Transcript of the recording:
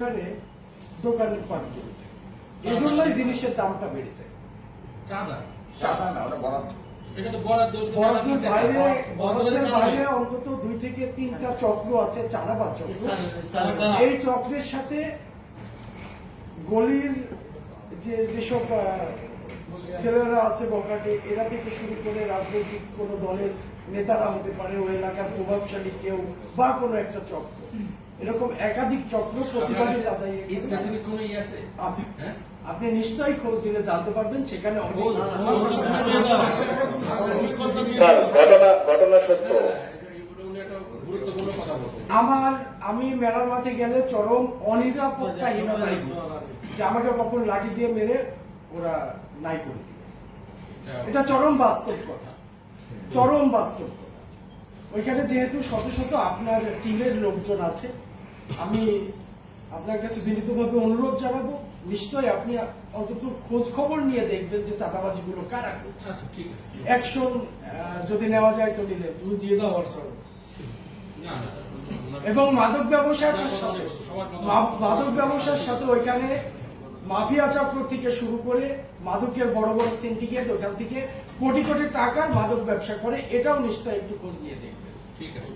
দোকানে দোকান পান করেছে এই জন্যই জিনিসের দামটা বেড়েছে। চাঁদা। চাঁদা না ওটা বরাদ্দ। এটা তো বরাদ্দ বরাদ্দের বাইরে বরাদ্দের বরাদ্দের বাইরে অন্তত দুই থেকে তিনটা চক্র আছে চাঁদাবাজ চক্র। এই চক্রের সাথে গলির যে যেসব ছেলেরা আছে বকাটে এরা থেকে শুরু করে রাজনৈতিক কোনো দলের নেতারা হতে পারে ওই এলাকার প্রভাবশালী কেউ বা কোনো একটা চক্র। এরকম একাধিক চক্র প্রতিবারই চাঁদাই স্পেসিফিক কোনো ই আছে আছে হ্যাঁ আপনি নিশ্চয়ই খোঁজ দিলে জানতে পারবেন সেখানে ঘটনা সত্য আমার আমি মেলার মাঠে গেলে চরম অনিরাপত্তাহীনতায় ভুগি। যে আমাকে কখন লাঠি দিয়ে মেরে ওরা নাই করে দিবে এটা চরম বাস্তব কথা চরম বাস্তব কথা ওইখানে যেহেতু শত শত আপনার টিমের লোকজন আছে আমি আপনার কাছে বিনীতভাবে অনুরোধ জানাব। নিশ্চয়ই আপনি অন্তত খোঁজ খবর নিয়ে দেখবেন যে চাঁদাবাজিগুলো কারা করছে। আচ্ছা ঠিক আছে। অ্যাকশন যদি নেওয়া যায় তো নিলে। তুমি দিয়ে দাও ওনার- এবং মাদক ব্যবসার সাথে মাদক ব্যবসার সাথে ওইখানে মাফিয়া চক্র থেকে শুরু করে মাদকের বড় বড় সিন্ডিকেট ওখান থেকে কোটি কোটি টাকার মাদক ব্যবসা করে। এটাও নিশ্চয়ই একটু খোঁজ নিয়ে দেখবেন। ঠিক আছে।